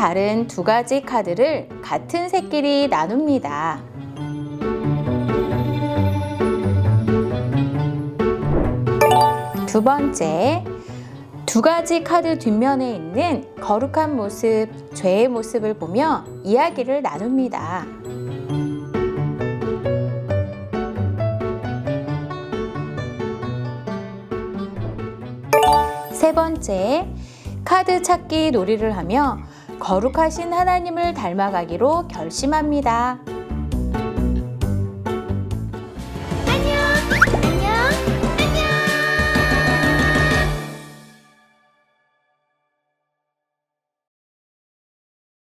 다른 두 가지 카드를 같은 색끼리 나눕니다. 두 번째, 두 가지 카드 뒷면에 있는 거룩한 모습, 죄의 모습을 보며 이야기를 나눕니다. 세 번째, 카드 찾기 놀이를 하며 거룩하신 하나님을 닮아가기로 결심합니다.